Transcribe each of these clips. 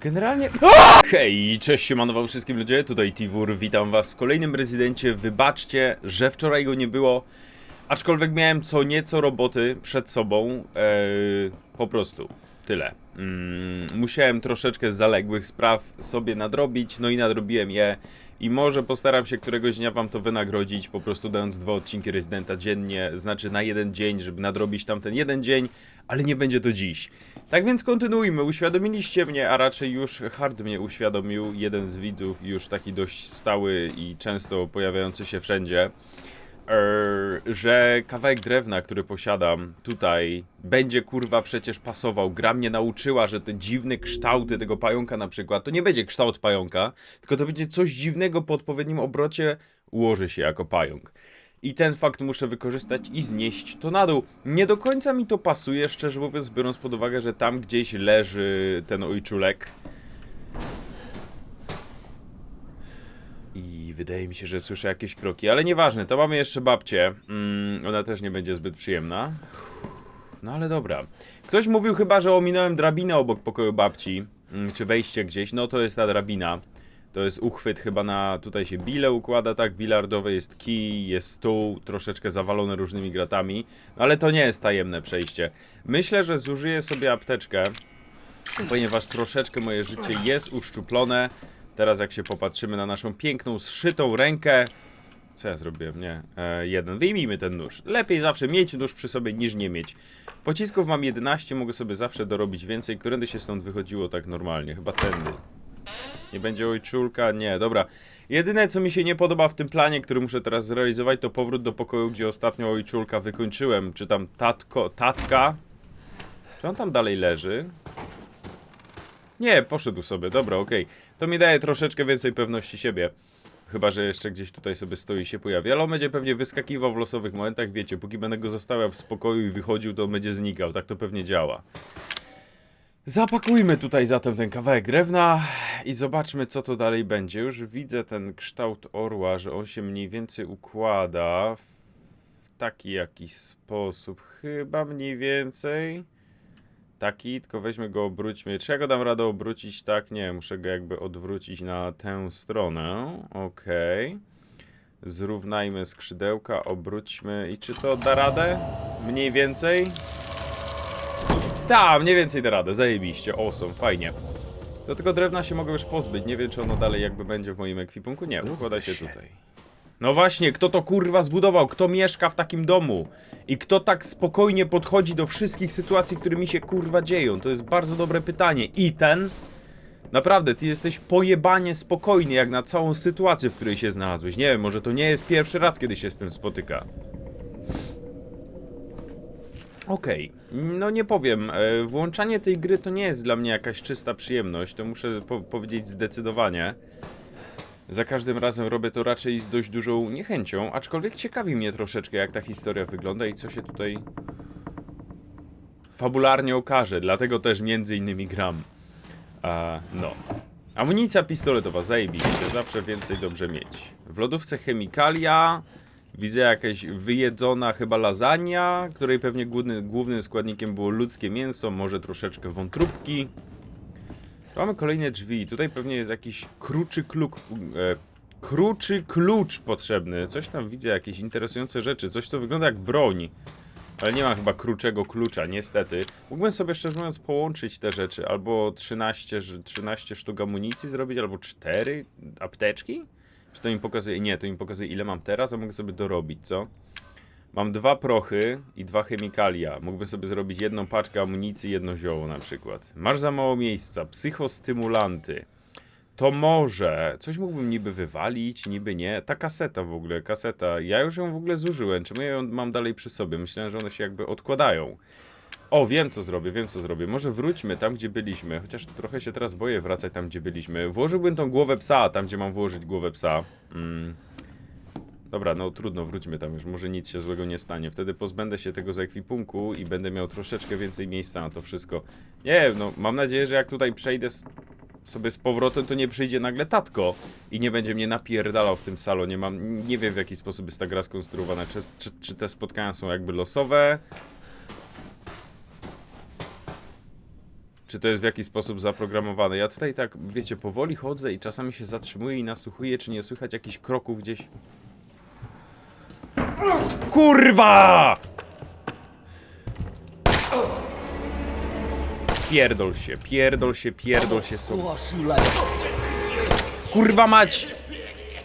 Generalnie... Hej, cześć, siemanował wszystkim ludzie, tutaj Tiwur, witam was w kolejnym rezydencie. Wybaczcie, że wczoraj go nie było, aczkolwiek miałem co nieco roboty przed sobą, eee, po prostu, tyle. Mm, musiałem troszeczkę zaległych spraw sobie nadrobić, no i nadrobiłem je. I może postaram się któregoś dnia wam to wynagrodzić, po prostu dając dwa odcinki rezydenta dziennie, znaczy na jeden dzień, żeby nadrobić tamten jeden dzień, ale nie będzie to dziś. Tak więc kontynuujmy, uświadomiliście mnie, a raczej już hard mnie uświadomił, jeden z widzów, już taki dość stały i często pojawiający się wszędzie, że kawałek drewna, który posiadam tutaj, będzie kurwa przecież pasował. Gra mnie nauczyła, że te dziwne kształty tego pająka na przykład, to nie będzie kształt pająka, tylko to będzie coś dziwnego po odpowiednim obrocie, ułoży się jako pająk. I ten fakt muszę wykorzystać i znieść to na dół. Nie do końca mi to pasuje, szczerze mówiąc, biorąc pod uwagę, że tam gdzieś leży ten ojczulek. Wydaje mi się, że słyszę jakieś kroki, ale nieważne, to mamy jeszcze babcię. Mm, ona też nie będzie zbyt przyjemna. No ale dobra. Ktoś mówił chyba, że ominąłem drabinę obok pokoju babci, mm, czy wejście gdzieś. No to jest ta drabina. To jest uchwyt chyba na, tutaj się bile układa, tak, bilardowe, jest kij, jest stół, troszeczkę zawalony różnymi gratami, no, ale to nie jest tajemne przejście. Myślę, że zużyję sobie apteczkę, ponieważ troszeczkę moje życie jest uszczuplone. Teraz jak się popatrzymy na naszą piękną, zszytą rękę, co ja zrobiłem? Nie. E, jeden. Wyjmijmy ten nóż. Lepiej zawsze mieć nóż przy sobie niż nie mieć. Pocisków mam 11, mogę sobie zawsze dorobić więcej. Którędy się stąd wychodziło tak normalnie? Chyba tędy. Nie będzie ojczulka? Nie, dobra. Jedyne, co mi się nie podoba w tym planie, który muszę teraz zrealizować, to powrót do pokoju, gdzie ostatnio ojczulka wykończyłem. Czy tam tatko, tatka? Czy on tam dalej leży? Nie, poszedł sobie, dobra, okej. To mi daje troszeczkę więcej pewności siebie. Chyba, że jeszcze gdzieś tutaj sobie stoi i się pojawi, ale on będzie pewnie wyskakiwał w losowych momentach, wiecie, póki będę go zostawiał w spokoju i wychodził, to on będzie znikał, tak to pewnie działa. Zapakujmy tutaj zatem ten kawałek drewna i zobaczmy, co to dalej będzie. Już widzę ten kształt orła, że on się mniej więcej układa w taki jakiś sposób, chyba mniej więcej. Taki, tylko weźmy go, obróćmy. Czy ja go dam radę obrócić? Tak, nie, muszę go jakby odwrócić na tę stronę. Okej. Zrównajmy skrzydełka, obróćmy. I czy to da radę? Mniej więcej? Tak, mniej więcej da radę, zajebiście, awesome, fajnie. Do tego drewna się mogę już pozbyć, nie wiem czy ono dalej jakby będzie w moim ekwipunku, nie, układa się tutaj. No właśnie, kto to kurwa zbudował? Kto mieszka w takim domu? I kto tak spokojnie podchodzi do wszystkich sytuacji, które mi się kurwa dzieją? To jest bardzo dobre pytanie. I ten? Naprawdę, ty jesteś pojebanie spokojny jak na całą sytuację, w której się znalazłeś. Nie wiem, może to nie jest pierwszy raz, kiedy się z tym spotyka. Okej, no nie powiem. e, Włączanie tej gry to nie jest dla mnie jakaś czysta przyjemność, to muszę po powiedzieć zdecydowanie. Za każdym razem robię to raczej z dość dużą niechęcią, aczkolwiek ciekawi mnie troszeczkę, jak ta historia wygląda i co się tutaj fabularnie okaże, dlatego też między innymi gram. A, no. Amunicja pistoletowa, zajebiście, zawsze więcej dobrze mieć. W lodówce chemikalia, widzę jakaś wyjedzona chyba lasagna, której pewnie główny, głównym składnikiem było ludzkie mięso, może troszeczkę wątróbki. Mamy kolejne drzwi. Tutaj pewnie jest jakiś kruczy kluk. E, kruczy klucz potrzebny. Coś tam widzę, jakieś interesujące rzeczy. Coś, co wygląda jak broń. Ale nie ma chyba kruczego klucza, niestety. Mógłbym sobie szczerze mówiąc połączyć te rzeczy. Albo 13, ż- 13 sztuk amunicji zrobić, albo 4 apteczki? Czy to mi pokazuje? Nie, to mi pokazuje ile mam teraz, a mogę sobie dorobić, co? Mam dwa prochy i dwa chemikalia. Mógłbym sobie zrobić jedną paczkę amunicji, jedno zioło na przykład. Masz za mało miejsca. Psychostymulanty. To może. Coś mógłbym niby wywalić, niby nie. Ta kaseta w ogóle, kaseta. Ja już ją w ogóle zużyłem. Czemu ja ją mam dalej przy sobie? Myślałem, że one się jakby odkładają. O, wiem co zrobię, wiem co zrobię. Może wróćmy tam, gdzie byliśmy. Chociaż trochę się teraz boję wracać tam, gdzie byliśmy. Włożyłbym tą głowę psa, tam gdzie mam włożyć głowę psa. Mm. Dobra, no trudno, wróćmy tam już, może nic się złego nie stanie. Wtedy pozbędę się tego z ekwipunku i będę miał troszeczkę więcej miejsca na to wszystko. Nie no mam nadzieję, że jak tutaj przejdę sobie z powrotem, to nie przyjdzie nagle tatko i nie będzie mnie napierdalał w tym salonie. Mam, nie wiem w jaki sposób jest ta gra skonstruowana. Czy, czy, czy te spotkania są jakby losowe? Czy to jest w jakiś sposób zaprogramowane? Ja tutaj tak, wiecie, powoli chodzę i czasami się zatrzymuję i nasłuchuję, czy nie słychać jakichś kroków gdzieś. Kurwa! Pierdol się, pierdol się, pierdol się sobie. Kurwa mać!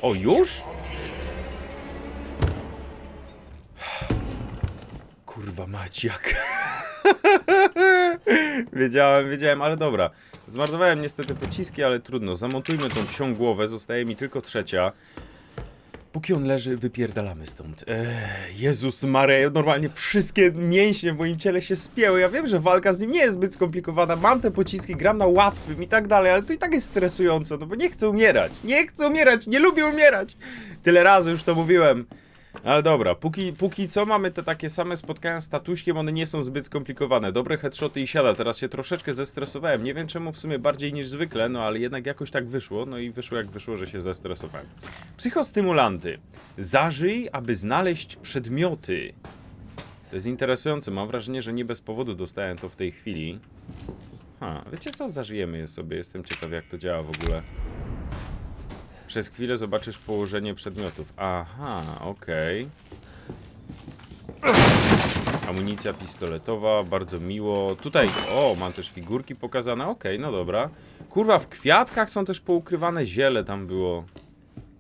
O, już? Kurwa mać, jak... wiedziałem, wiedziałem, ale dobra. Zmarnowałem niestety pociski, ale trudno. Zamontujmy tą psią głowę, zostaje mi tylko trzecia. Póki on leży, wypierdalamy stąd. Ech, Jezus Maria, normalnie wszystkie mięśnie w moim ciele się spięły. Ja wiem, że walka z nim nie jest zbyt skomplikowana. Mam te pociski, gram na łatwym i tak dalej, ale to i tak jest stresujące, no bo nie chcę umierać. Nie chcę umierać, nie lubię umierać. Tyle razy już to mówiłem. Ale dobra, póki, póki co mamy te takie same spotkania z tatuśkiem, one nie są zbyt skomplikowane. Dobre headshoty i siada. Teraz się troszeczkę zestresowałem. Nie wiem czemu w sumie bardziej niż zwykle, no ale jednak jakoś tak wyszło. No i wyszło jak wyszło, że się zestresowałem. Psychostymulanty. Zażyj, aby znaleźć przedmioty. To jest interesujące. Mam wrażenie, że nie bez powodu dostałem to w tej chwili. Ha, wiecie co? Zażyjemy je sobie. Jestem ciekaw jak to działa w ogóle. Przez chwilę zobaczysz położenie przedmiotów. Aha, okej. Amunicja pistoletowa, bardzo miło. Tutaj, o, mam też figurki pokazane. Okej, no dobra. Kurwa, w kwiatkach są też poukrywane ziele, tam było.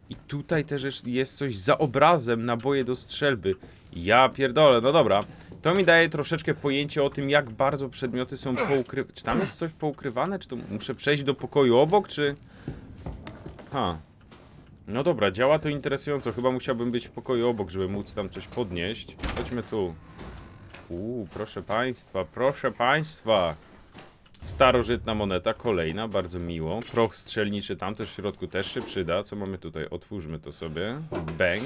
I tutaj też jest coś za obrazem, naboje do strzelby. Ja pierdolę, no dobra. To mi daje troszeczkę pojęcie o tym, jak bardzo przedmioty są poukrywane. Czy tam jest coś poukrywane? Czy to muszę przejść do pokoju obok, czy... Ha. No dobra, działa to interesująco. Chyba musiałbym być w pokoju obok, żeby móc tam coś podnieść. Chodźmy tu. Uuu, proszę państwa, proszę państwa. Starożytna moneta, kolejna, bardzo miło. Proch strzelniczy tam też w środku też się przyda. Co mamy tutaj? Otwórzmy to sobie. Bang.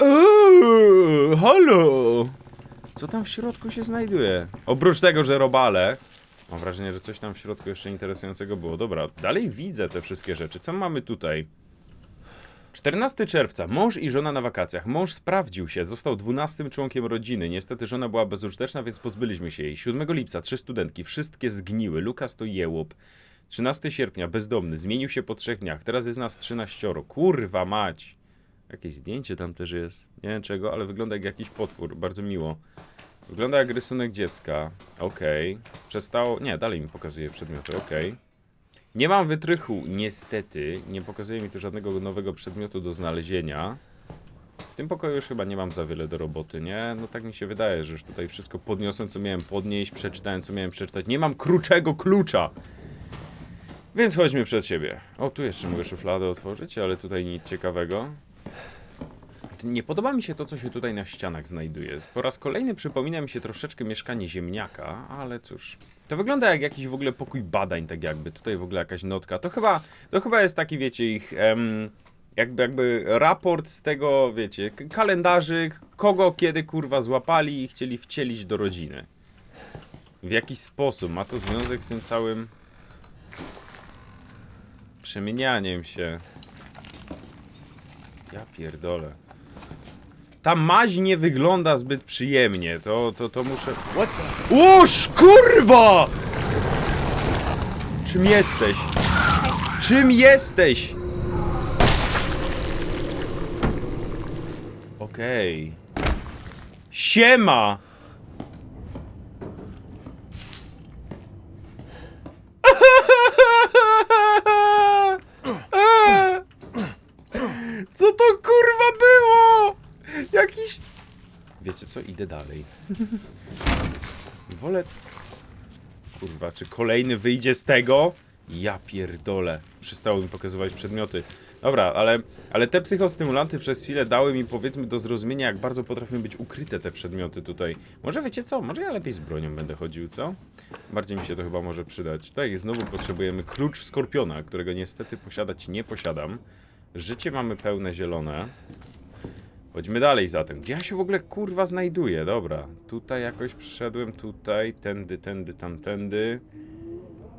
Uuu, halo! Co tam w środku się znajduje? Oprócz tego, że robale. Mam wrażenie, że coś tam w środku jeszcze interesującego było. Dobra, dalej widzę te wszystkie rzeczy. Co mamy tutaj? 14 czerwca. Mąż i żona na wakacjach. Mąż sprawdził się, został 12 członkiem rodziny. Niestety żona była bezużyteczna, więc pozbyliśmy się jej. 7 lipca trzy studentki, wszystkie zgniły. Lukas to jełop. 13 sierpnia bezdomny, zmienił się po trzech dniach. Teraz jest nas 13. Kurwa mać. Jakieś zdjęcie tam też jest. Nie wiem czego, ale wygląda jak jakiś potwór. Bardzo miło. Wygląda jak rysunek dziecka. Okej. Przestało. Nie, dalej mi pokazuje przedmioty. Okej. Nie mam wytrychu, niestety. Nie pokazuje mi tu żadnego nowego przedmiotu do znalezienia. W tym pokoju już chyba nie mam za wiele do roboty, nie? No tak mi się wydaje, że już tutaj wszystko podniosłem, co miałem podnieść, przeczytałem, co miałem przeczytać. Nie mam kruczego klucza! Więc chodźmy przed siebie. O, tu jeszcze mogę szufladę otworzyć, ale tutaj nic ciekawego. Nie podoba mi się to, co się tutaj na ścianach znajduje. Po raz kolejny przypomina mi się troszeczkę mieszkanie ziemniaka, ale cóż. To wygląda jak jakiś w ogóle pokój badań, tak jakby. Tutaj w ogóle jakaś notka. To chyba, to chyba jest taki, wiecie, ich em, jakby, jakby raport z tego, wiecie, kalendarzyk, kogo kiedy kurwa złapali i chcieli wcielić do rodziny. W jakiś sposób. Ma to związek z tym całym przemienianiem się. Ja pierdolę. Ta maź nie wygląda zbyt przyjemnie, to, to, to muszę... Łoż, kurwa! Czym jesteś? Czym jesteś? Okej. Siema! Co to kurwa było? Jakiś... Wiecie co? Idę dalej. Wolę... Kurwa, czy kolejny wyjdzie z tego? Ja pierdolę. Przestało mi pokazywać przedmioty. Dobra, ale, ale te psychostymulanty przez chwilę dały mi powiedzmy do zrozumienia, jak bardzo potrafią być ukryte te przedmioty tutaj. Może wiecie co? Może ja lepiej z bronią będę chodził, co? Bardziej mi się to chyba może przydać. Tutaj znowu potrzebujemy klucz skorpiona, którego niestety posiadać nie posiadam. Życie mamy pełne zielone. Chodźmy dalej zatem. Gdzie ja się w ogóle kurwa znajduję? Dobra, tutaj jakoś przyszedłem, tutaj, tędy, tędy, tamtędy.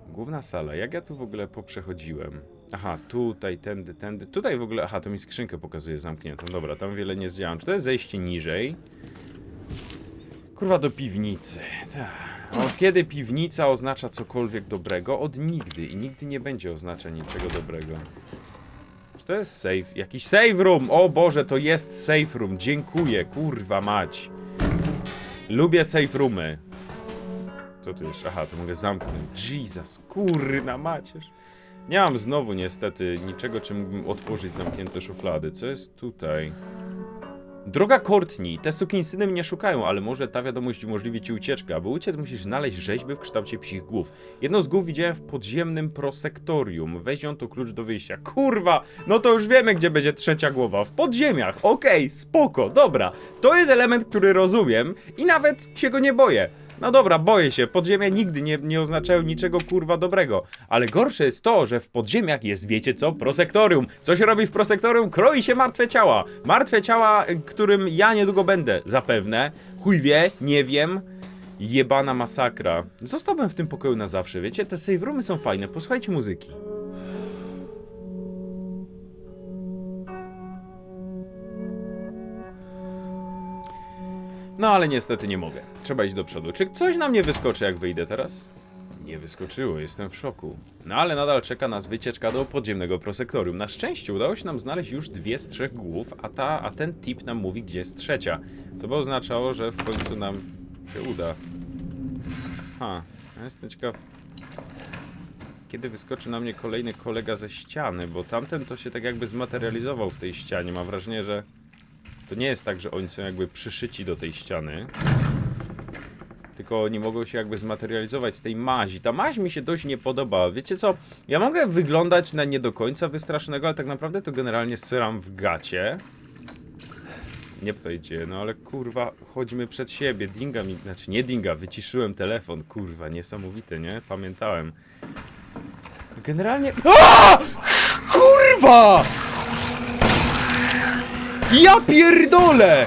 Główna sala. Jak ja tu w ogóle poprzechodziłem? Aha, tutaj, tędy, tędy. Tutaj w ogóle, aha, to mi skrzynkę pokazuje zamkniętą. Dobra, tam wiele nie zdziałam. Czy to jest zejście niżej? Kurwa, do piwnicy. A Od kiedy piwnica oznacza cokolwiek dobrego? Od nigdy i nigdy nie będzie oznaczać niczego dobrego. To jest save? Jakiś save room! O Boże, to jest save room. Dziękuję, kurwa mać. Lubię save roomy. Co tu jeszcze? Aha, to mogę zamknąć. Jesus, kurna macierz. Nie mam znowu niestety niczego, czym mógłbym otworzyć zamknięte szuflady. Co jest tutaj? Droga Courtney, te sukinsyny mnie szukają, ale może ta wiadomość umożliwi ci ucieczkę. Aby uciec musisz znaleźć rzeźby w kształcie psich głów. Jedną z głów widziałem w podziemnym prosektorium. Weź ją to klucz do wyjścia. Kurwa, no to już wiemy, gdzie będzie trzecia głowa. W podziemiach. Okej, spoko, dobra. To jest element, który rozumiem i nawet się go nie boję. No dobra, boję się. Podziemia nigdy nie, nie oznaczają niczego kurwa dobrego. Ale gorsze jest to, że w podziemiach jest, wiecie co, prosektorium. Co się robi w prosektorium? Kroi się martwe ciała. Martwe ciała, y, którym ja niedługo będę, zapewne. Chuj wie, nie wiem. Jebana masakra. Zostałbym w tym pokoju na zawsze, wiecie? Te save roomy są fajne. Posłuchajcie muzyki. No ale niestety nie mogę. Trzeba iść do przodu. Czy coś na mnie wyskoczy, jak wyjdę teraz? Nie wyskoczyło, jestem w szoku. No ale nadal czeka nas wycieczka do podziemnego prosektorium. Na szczęście udało się nam znaleźć już dwie z trzech głów, a, ta, a ten tip nam mówi, gdzie jest trzecia. To by oznaczało, że w końcu nam się uda. Ha, ja jestem ciekaw, kiedy wyskoczy na mnie kolejny kolega ze ściany, bo tamten to się tak jakby zmaterializował w tej ścianie. Mam wrażenie, że to nie jest tak, że oni są jakby przyszyci do tej ściany. Tylko oni mogą się jakby zmaterializować z tej mazi. Ta maź mi się dość nie podoba. Wiecie co? Ja mogę wyglądać na nie do końca wystraszonego, ale tak naprawdę to generalnie syram w gacie. Nie pytajcie, no ale kurwa, chodźmy przed siebie. Dinga mi, znaczy nie dinga, wyciszyłem telefon. Kurwa, niesamowite, nie? Pamiętałem. Generalnie... A! Kurwa! Ja pierdolę!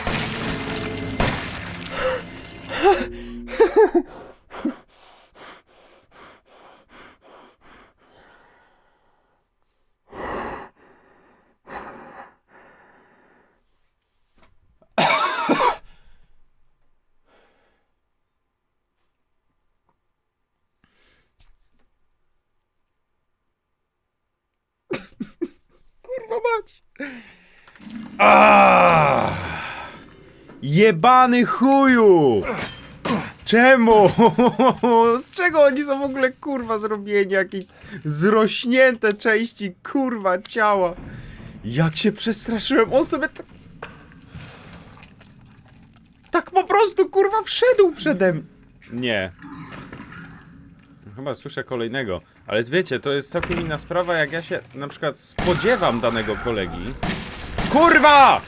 Kurwa mać! Ah! Jebany chuju! Czemu? Z czego oni są w ogóle kurwa zrobieni? Jakieś zrośnięte części kurwa ciała. Jak się przestraszyłem, on sobie tak... Tak po prostu kurwa wszedł przede mnie. Nie. Chyba słyszę kolejnego. Ale wiecie, to jest całkiem inna sprawa, jak ja się na przykład spodziewam danego kolegi. Kurwa!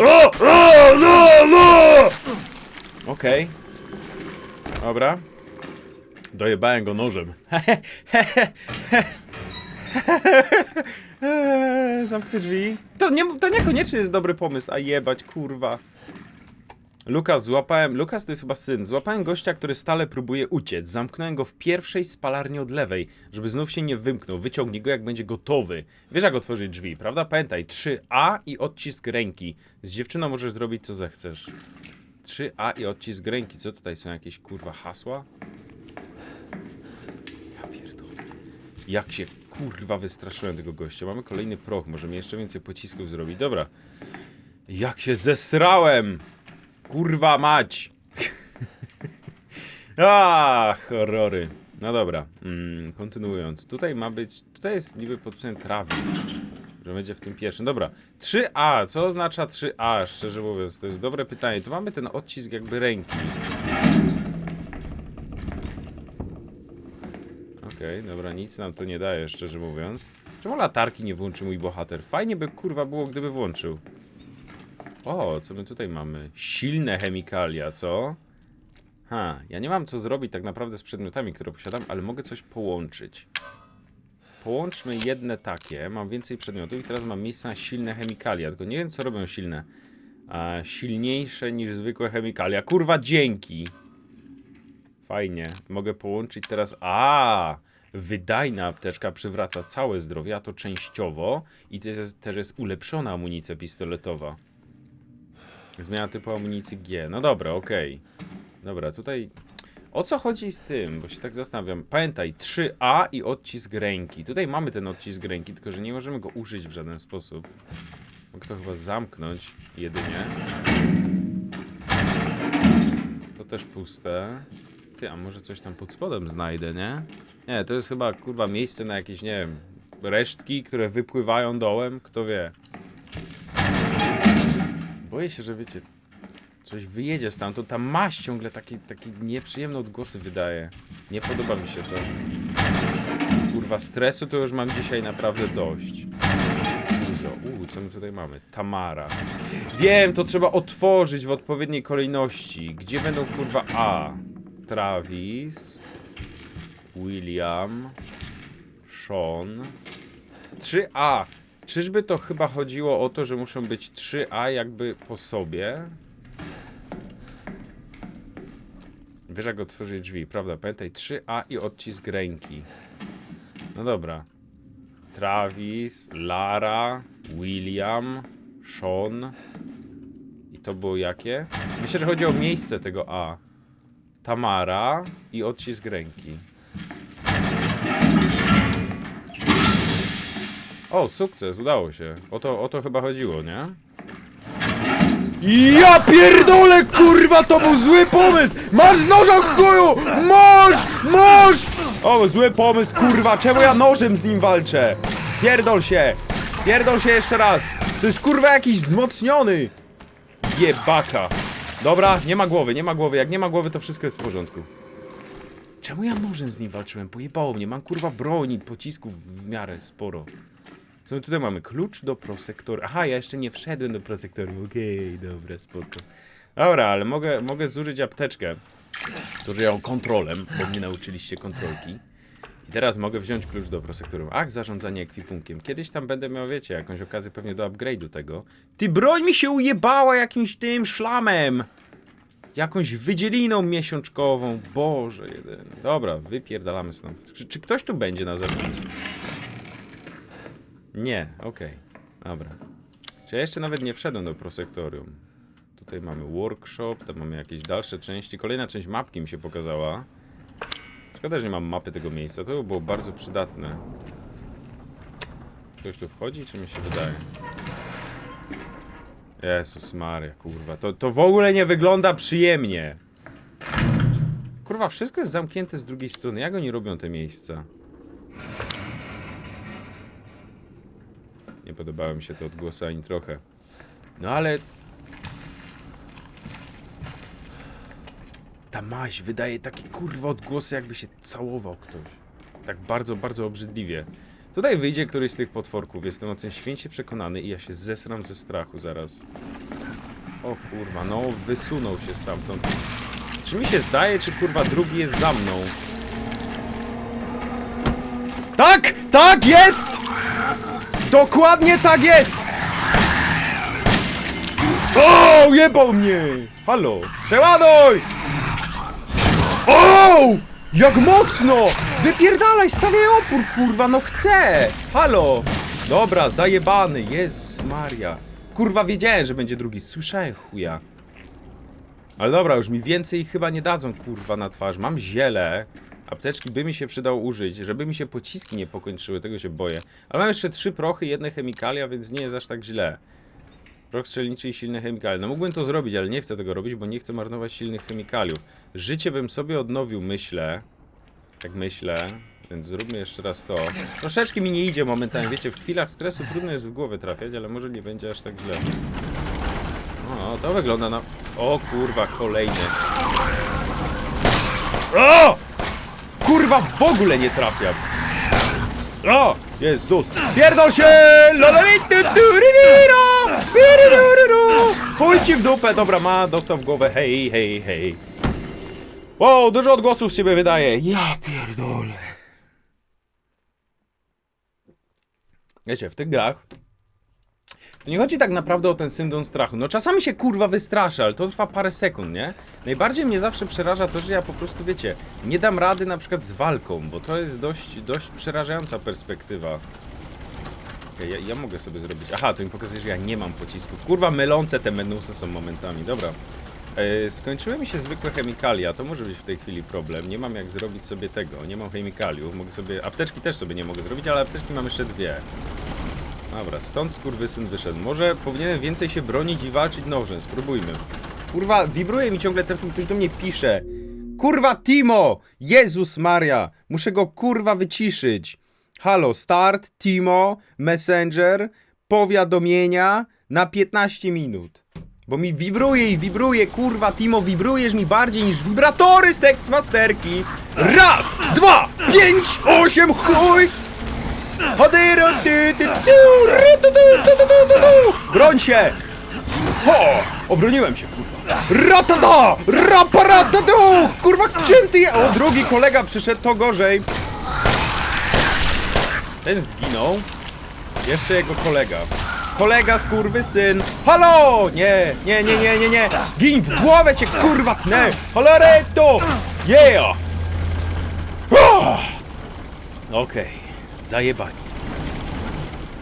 O, o, no, no! Okej. Dobra. Dojebałem go nożem. Zamknę drzwi. To, nie, to niekoniecznie jest dobry pomysł, a jebać, kurwa. Lukas, złapałem. Lukas to jest chyba syn. Złapałem gościa, który stale próbuje uciec. Zamknąłem go w pierwszej spalarni od lewej, żeby znów się nie wymknął. Wyciągnij go, jak będzie gotowy. Wiesz, jak otworzyć drzwi, prawda? Pamiętaj, 3A i odcisk ręki. Z dziewczyną możesz zrobić, co zechcesz. 3A i odcisk ręki. Co tutaj są jakieś kurwa hasła? Ja pierdolę. Jak się kurwa wystraszyłem tego gościa. Mamy kolejny proch. Możemy jeszcze więcej pocisków zrobić. Dobra. Jak się zesrałem! Kurwa mać! A, horrory. No dobra, mm, kontynuując. Tutaj ma być, tutaj jest niby podpisany Travis, że będzie w tym pierwszym. Dobra, 3A, co oznacza 3A, szczerze mówiąc? To jest dobre pytanie. Tu mamy ten odcisk jakby ręki. Okej, dobra, nic nam to nie daje, szczerze mówiąc. Czemu latarki nie włączy mój bohater? Fajnie by kurwa było, gdyby włączył. O, co my tutaj mamy? Silne chemikalia, co? Ha, ja nie mam co zrobić tak naprawdę z przedmiotami, które posiadam, ale mogę coś połączyć. Połączmy jedne takie, mam więcej przedmiotów i teraz mam miejsce na silne chemikalia, tylko nie wiem co robią silne. A, silniejsze niż zwykłe chemikalia. Kurwa, dzięki! Fajnie, mogę połączyć teraz... A, Wydajna apteczka przywraca całe zdrowie, a to częściowo i to jest, też jest ulepszona amunicja pistoletowa. Zmiana typu amunicji G. No dobra, okej. Dobra, tutaj O co chodzi z tym? Bo się tak zastanawiam. Pamiętaj, 3A i odcisk ręki. Tutaj mamy ten odcisk ręki, tylko że nie możemy go użyć w żaden sposób. Mogę to chyba zamknąć jedynie. To też puste. Ty, a może coś tam pod spodem znajdę, nie? Nie, to jest chyba, kurwa, miejsce na jakieś, nie wiem, resztki, które wypływają dołem, kto wie. Boję się, że wiecie, coś wyjedzie stamtąd. Ta maść ciągle takie, takie nieprzyjemne odgłosy wydaje. Nie podoba mi się to. Kurwa, stresu to już mam dzisiaj naprawdę dość. Dużo. Uuu, co my tutaj mamy? Tamara. Wiem, to trzeba otworzyć w odpowiedniej kolejności. Gdzie będą kurwa A? Travis. William. Sean. 3A. Czyżby to chyba chodziło o to, że muszą być 3A jakby po sobie? Wiesz jak otworzyć drzwi, prawda? Pamiętaj, 3A i odcisk ręki. No dobra. Travis, Lara, William, Sean. I to było jakie? Myślę, że chodzi o miejsce tego A. Tamara i odcisk ręki. O, sukces, udało się. O to, o to chyba chodziło, nie? Ja pierdolę, kurwa, to był zły pomysł! Masz noża, chuju! Masz! Masz! O, zły pomysł, kurwa, czemu ja nożem z nim walczę? Pierdol się! Pierdol się jeszcze raz! To jest kurwa jakiś wzmocniony! Jebaka! Dobra, nie ma głowy, nie ma głowy. Jak nie ma głowy, to wszystko jest w porządku. Czemu ja nożem z nim walczyłem? Pojebało mnie, mam kurwa broni, pocisków w miarę sporo. Co my tutaj mamy? Klucz do prosektora. Aha, ja jeszcze nie wszedłem do prosektora. Okej, dobra, spoko. Dobra, ale mogę, mogę zużyć apteczkę. Którzy ją kontrolem, bo mnie nauczyliście kontrolki. I teraz mogę wziąć klucz do prosektoru. Ach, zarządzanie ekwipunkiem. Kiedyś tam będę miał, wiecie, jakąś okazję pewnie do upgrade'u tego. Ty, broń mi się ujebała jakimś tym szlamem! Jakąś wydzieliną miesiączkową. Boże, jeden. Dobra, wypierdalamy stąd. Czy, czy ktoś tu będzie na zewnątrz? Nie, okej. Dobra. Czy ja jeszcze nawet nie wszedłem do prosektorium? Tutaj mamy workshop, tam mamy jakieś dalsze części. Kolejna część mapki mi się pokazała. Szkoda, że nie mam mapy tego miejsca. To by było bardzo przydatne. Ktoś tu wchodzi, czy mi się wydaje? Jezus Maria, kurwa. To, to w ogóle nie wygląda przyjemnie. Kurwa, wszystko jest zamknięte z drugiej strony. Jak oni robią te miejsca? Podobały mi się te odgłosy ani trochę. No ale Ta maź wydaje takie kurwa odgłosy, jakby się całował ktoś. Tak bardzo, bardzo obrzydliwie. Tutaj wyjdzie któryś z tych potworków, jestem o tym święcie przekonany i ja się zesram ze strachu zaraz. O kurwa, no wysunął się stamtąd. Czy mi się zdaje, czy kurwa drugi jest za mną? Tak! Tak jest! Dokładnie tak jest! O, jebał mnie! Halo, przeładuj! O! Jak mocno! Wypierdalaj, stawiaj opór, kurwa, no chcę! Halo! Dobra, zajebany, Jezus Maria. Kurwa, wiedziałem, że będzie drugi, słyszałem chuja. Ale dobra, już mi więcej chyba nie dadzą, kurwa, na twarz. Mam ziele. Apteczki by mi się przydało użyć, żeby mi się pociski nie pokończyły, tego się boję. Ale mam jeszcze trzy prochy, jedne chemikalia, więc nie jest aż tak źle. Proch strzelniczy i silne chemikalia. No mógłbym to zrobić, ale nie chcę tego robić, bo nie chcę marnować silnych chemikaliów. Życie bym sobie odnowił, myślę. Tak myślę. Więc zróbmy jeszcze raz to. Troszeczkę mi nie idzie momentami. Wiecie, w chwilach stresu trudno jest w głowę trafiać, ale może nie będzie aż tak źle. O, to wygląda na... O kurwa, kolejny. O! Kurwa, w ogóle nie trafiam. O! Jezus! Pierdol się! Chuj ci w dupę! Dobra, ma, dostał w głowę. Hej, hej, hej. Wow, dużo odgłosów z siebie wydaje. Ja pierdolę. Wiecie, w tych grach to nie chodzi tak naprawdę o ten syndrom strachu. No czasami się kurwa wystraszę, ale to trwa parę sekund, nie? Najbardziej mnie zawsze przeraża to, że ja po prostu, wiecie, nie dam rady na przykład z walką, bo to jest dość, dość przerażająca perspektywa. Okej, ja, ja mogę sobie zrobić... Aha, to mi pokazuje, że ja nie mam pocisków. Kurwa, mylące te menusy są momentami, dobra. E, skończyły mi się zwykłe chemikalia, to może być w tej chwili problem. Nie mam jak zrobić sobie tego, nie mam chemikaliów. Mogę sobie. Apteczki też sobie nie mogę zrobić, ale apteczki mam jeszcze dwie. Dobra, stąd skurwysyn wyszedł. Może powinienem więcej się bronić i walczyć nożem, spróbujmy. Kurwa, wibruje mi ciągle telefon, ktoś do mnie pisze. Kurwa, Timo! Jezus Maria! Muszę go kurwa wyciszyć. Halo, start, Timo, Messenger, powiadomienia na 15 minut. Bo mi wibruje i wibruje, kurwa, Timo, wibrujesz mi bardziej niż wibratory seksmasterki. Raz, dwa, pięć, osiem, chuj! Broń się! Ho! Obroniłem się, kurwa. Ratata! Raparatatu! Kurwa, czym ty je... O, drugi kolega przyszedł, to gorzej. Ten zginął. Jeszcze jego kolega. Kolega skurwysyn. Halo! Nie, nie, nie, nie, nie, nie. Gin w głowę cię, kurwa, tnę. Halareto! Yeah! Ah! Okej, zajebani.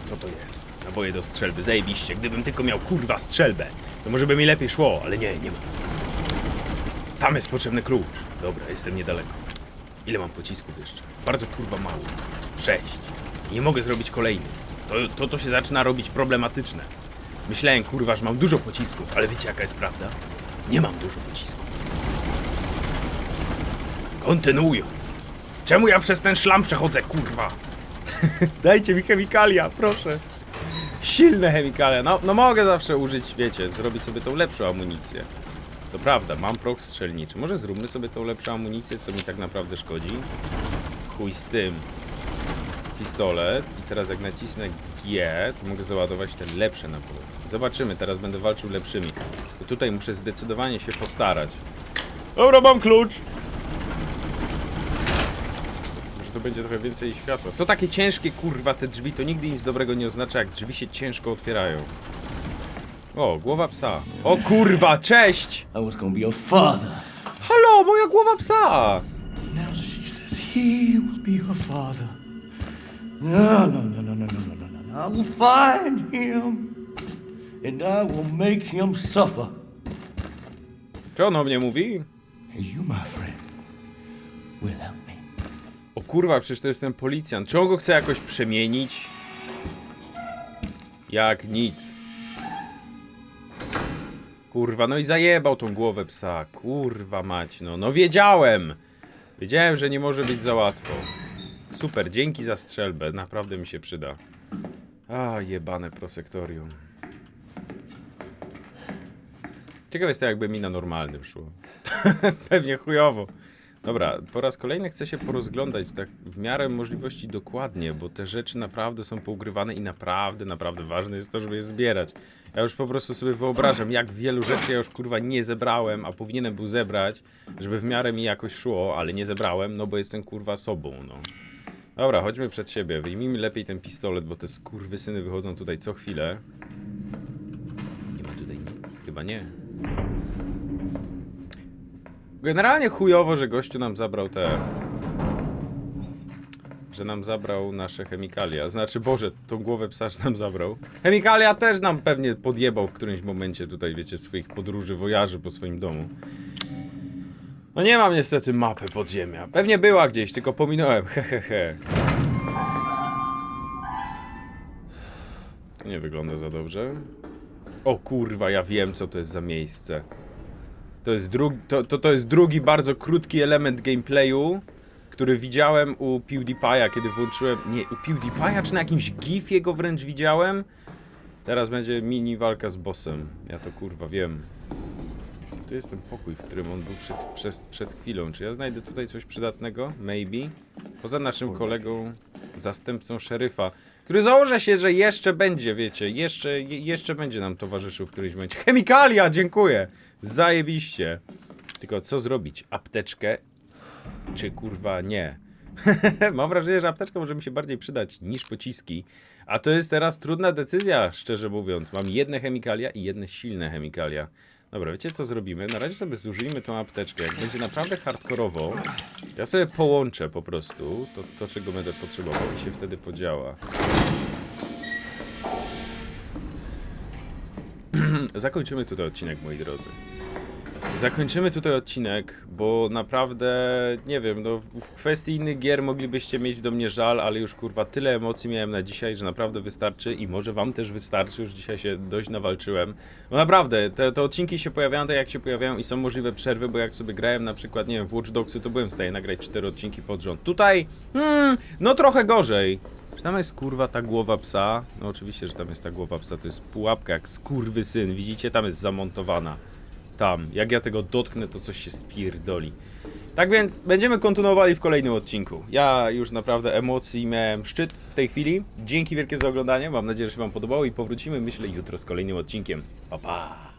Co to jest? Naboje do strzelby, zajebiście. Gdybym tylko miał kurwa strzelbę, to może by mi lepiej szło, ale nie, nie mam. Tam jest potrzebny klucz. Dobra, jestem niedaleko. Ile mam pocisków jeszcze? Bardzo kurwa mało. Sześć. Nie mogę zrobić kolejnych. To, to, to się zaczyna robić problematyczne. Myślałem, kurwa, że mam dużo pocisków, ale wiecie jaka jest prawda? Nie mam dużo pocisków. Kontynuując. Czemu ja przez ten szlam przechodzę, kurwa? Dajcie mi chemikalia, proszę. Silne chemikalia. No, no mogę zawsze użyć, wiecie, zrobić sobie tą lepszą amunicję. To prawda, mam prok strzelniczy. Może zróbmy sobie tą lepszą amunicję, co mi tak naprawdę szkodzi. Chuj z tym. Pistolet. I teraz jak nacisnę G, to mogę załadować ten lepsze naboje. Zobaczymy, teraz będę walczył lepszymi. Tutaj muszę zdecydowanie się postarać. Dobra, mam klucz. Może to będzie trochę więcej światła. Co takie ciężkie, kurwa, te drzwi, to nigdy nic dobrego nie oznacza, jak drzwi się ciężko otwierają. O, głowa psa. O kurwa, cześć! I was gonna be your father. Halo, moja głowa psa! Now she says he will be her father. No, no, no, no, no, no, no, no, no. I will find him and I will make him suffer. Czy on o mnie mówi? And you, my friend, will help me. O kurwa, przecież to jest ten policjant. Czy on go chce jakoś przemienić? Jak nic. Kurwa, no i zajebał tą głowę psa. Kurwa mać, no. No wiedziałem! Wiedziałem, że nie może być za łatwo. Super, dzięki za strzelbę. Naprawdę mi się przyda. A, jebane prosektorium. Ciekawe jest to, jakby mi na normalnym szło. Pewnie chujowo. Dobra, po raz kolejny chcę się porozglądać tak w miarę możliwości dokładnie, bo te rzeczy naprawdę są pougrywane i naprawdę, naprawdę ważne jest to, żeby je zbierać. Ja już po prostu sobie wyobrażam, jak wielu rzeczy ja już kurwa nie zebrałem, a powinienem był zebrać, żeby w miarę mi jakoś szło, ale nie zebrałem, no bo jestem kurwa sobą, no. Dobra, chodźmy przed siebie, wyjmijmy lepiej ten pistolet, bo te skurwysyny wychodzą tutaj co chwilę. Nie ma tutaj nic, chyba nie. Generalnie chujowo, że gościu nam zabrał te... Że nam zabrał nasze chemikalia. Znaczy, Boże, tą głowę psa że nam zabrał. Chemikalia też nam pewnie podjebał w którymś momencie tutaj, wiecie, swoich podróży, wojaży po swoim domu. No nie mam niestety mapy podziemia. Pewnie była gdzieś, tylko pominąłem. Hehehe. To nie wygląda za dobrze. O kurwa, ja wiem co to jest za miejsce. To jest, drugi, to, to, to jest drugi bardzo krótki element gameplayu, który widziałem u PewDiePie'a, kiedy włączyłem... Nie, u PewDiePie'a, czy na jakimś gifie go wręcz widziałem? Teraz będzie mini walka z bossem. Ja to kurwa wiem. Tu jest ten pokój, w którym on był przed, przed, przed chwilą. Czy ja znajdę tutaj coś przydatnego? Maybe. Poza naszym kolegą, zastępcą szeryfa, który założę się, że jeszcze będzie, wiecie, jeszcze, je, jeszcze będzie nam towarzyszył w którymś momencie. Chemikalia, dziękuję! Zajebiście. Tylko co zrobić? Apteczkę? Czy kurwa nie? Mam wrażenie, że apteczka może mi się bardziej przydać niż pociski. A to jest teraz trudna decyzja, szczerze mówiąc. Mam jedne chemikalia i jedne silne chemikalia. Dobra, wiecie co zrobimy? Na razie sobie zużyjmy tą apteczkę. Jak będzie naprawdę hardkorowo, ja sobie połączę po prostu to, to czego będę potrzebował i się wtedy podziała. Zakończymy tutaj odcinek, moi drodzy. Zakończymy tutaj odcinek, bo naprawdę, nie wiem, no w kwestii innych gier moglibyście mieć do mnie żal, ale już kurwa tyle emocji miałem na dzisiaj, że naprawdę wystarczy i może wam też wystarczy, już dzisiaj się dość nawalczyłem. No naprawdę, te, te odcinki się pojawiają tak jak się pojawiają i są możliwe przerwy, bo jak sobie grałem na przykład, nie wiem, w Watch Dogsy, to byłem w stanie nagrać cztery odcinki pod rząd. Tutaj, hmm, no trochę gorzej. Czy tam jest kurwa ta głowa psa? No oczywiście, że tam jest ta głowa psa, to jest pułapka jak skurwy syn, widzicie, tam jest zamontowana. Tam, jak ja tego dotknę, to coś się spierdoli. Tak więc będziemy kontynuowali w kolejnym odcinku. Ja już naprawdę emocji miałem szczyt w tej chwili. Dzięki wielkie za oglądanie, mam nadzieję, że się wam podobało i powrócimy myślę jutro z kolejnym odcinkiem. Pa pa!